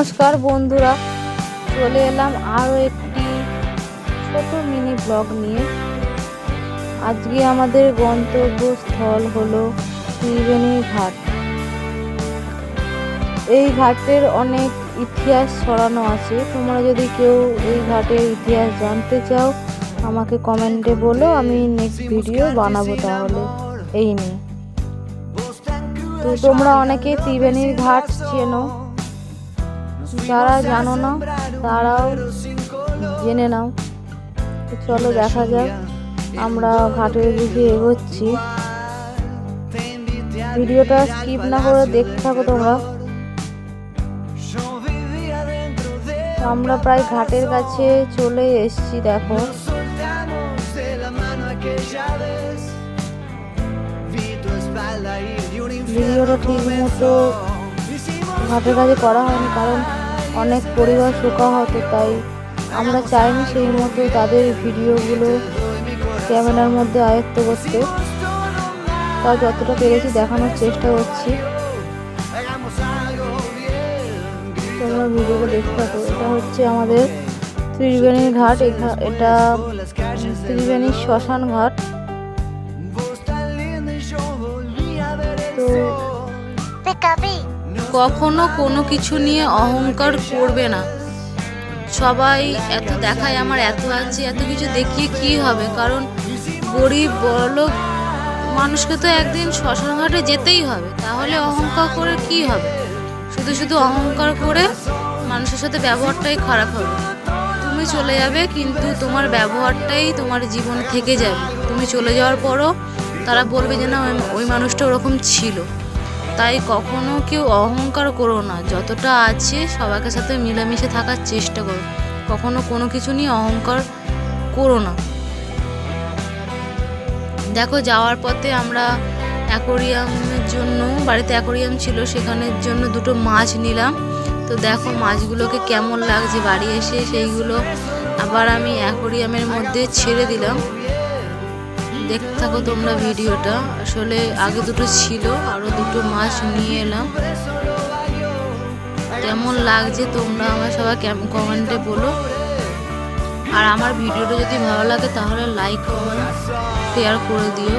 নমস্কার বন্ধুরা, চলে এলাম আরও একটি ছোট মিনি ব্লগ নিয়ে। আজকে আমাদের গন্তব্যস্থল হলো ত্রিবেণী ঘাট। এই ঘাটের অনেক ইতিহাস ছড়ানো আছে। তোমরা যদি কেউ এই ঘাটের ইতিহাস জানতে চাও, আমাকে কমেন্টে বলো, আমি নেক্সট ভিডিও বানাবো তাহলে। এই নিয়ে। তো তোমরা অনেকে ত্রিবেণীর ঘাট চেনো। যারা জানো না, তারাও জেনে নাও। চলো দেখা যাক, আমরা ঘাটের দিকে এগোচ্ছি। ভিডিওটা স্কিপ না করে দেখতে থাকো তোমরা। আমরা প্রায় ঘাটের কাছে চলে এসেছি, দেখো। ভিডিওটা ঠিক মতো ঘাটের কাছে করা হয়নি, কারণ অনেক পরিবার শোকা হতো তাই আমরা চাইনি সেই মতো তাদের ভিডিওগুলো ক্যামেরার মধ্যে আয়ত্ত করতে। তাও যতটা পেরেছি দেখানোর চেষ্টা করছি। তোমরা ভিডিওটা দেখতে থাকো। এটা হচ্ছে আমাদের ত্রিবেণীর ঘাট। এটা ত্রিবেণীর শ্মশান ঘাট। তো কখনো কোনো কিছু নিয়ে অহংকার করবে না। সবাই এত দেখায় আমার এত আছে, এত কিছু দেখিয়ে কি হবে? কারণ গরিব, বড়লোক মানুষকে তো একদিন শ্মশান ঘাটে যেতেই হবে। তাহলে অহংকার করে কি হবে? শুধু শুধু অহংকার করে মানুষের সাথে ব্যবহারটাই খারাপ হবে। তুমি চলে যাবে, কিন্তু তোমার ব্যবহারটাই তোমার জীবন থেকে যাবে। তুমি চলে যাওয়ার পরও তারা বলবে যে না, ওই- ওই মানুষটা ওরকম ছিল। তাই কখনো কেউ অহংকার করো না। যতটা আছে সবাইকে সাথে মিলেমিশে থাকার চেষ্টা করো। কখনো কোনো কিছু নিয়ে অহংকার করো না। দেখো, যাওয়ার পথে আমরা অ্যাকোরিয়ামের জন্য, বাড়িতে অ্যাকোরিয়াম ছিল, সেখানের জন্য দুটো মাছ নিলাম। তো দেখো, মাছগুলোকে কেমন লাগছে। বাড়ি এসে সেইগুলো আবার আমি অ্যাকোরিয়ামের মধ্যে ছেড়ে দিলাম। দেখতে থাকো তোমরা ভিডিওটা। আসলে আগে দুটো ছিল আরও দুটো মাছ নিয়ে এলাম। কেমন লাগছে তোমরা আমার সবাই কমেন্টে বলো। আর আমার ভিডিওটা যদি ভালো লাগে তাহলে লাইক, কমেন্ট শেয়ার করে দিও।